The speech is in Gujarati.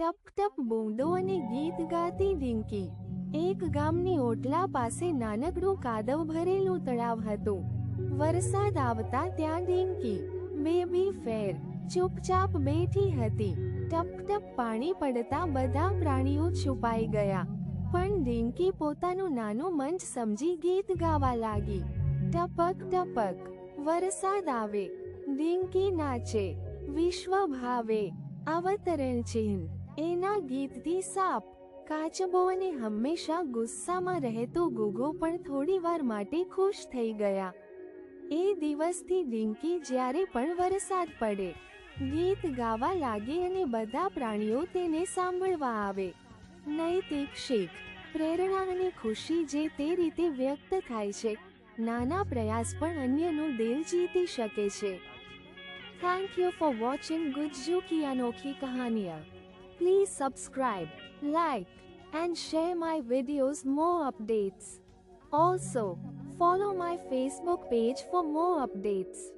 ટપ ટપ બૂંદો અને ગીત ગાતી ડિંકી એક ગામની ઓટલા પાસે નાનકડું કાદવ ભરેલું તળાવ હતું. વરસાદ આવતા ત્યાં ડિંકી બેબી ફેર. ચૂપચાપ બેઠી હતી. ટપ ટપ પાણી પડતા બધા પ્રાણીઓ છુપાઈ ગયા. પણ ડિંકી પોતાનું નાનું મંચ સમજી ગીત ગાવા લાગી. ટપક ટપક. વરસાદ આવે. ડિંકી નાચે. વિશ્વ ભાવે. અવતરણ ચિહ્ન. એના ગીતથી સાપ. કાચબો અને હંમેશા ગુસ્સામાં રહેતો ગુગો પણ થોડી વાર માટે ખુશ થઈ ગયા. એ દિવસથી ડિંકી જ્યારે પણ વરસાદ પડે, ગીત ગાવા લાગે અને બધા પ્રાણીઓ તેને સાંભળવા આવે. નૈતિક શીખ, પ્રેરણા અને ખુશી જે તે રીતે વ્યક્ત થાય છે, નાના પ્રયાસ પણ અન્યનું દિલ જીતી શકે છે. Thank you for watching Gujju ki Anokhi Kahaniya. Please subscribe, like, and share my videos more updates. Also, follow my Facebook page for more updates.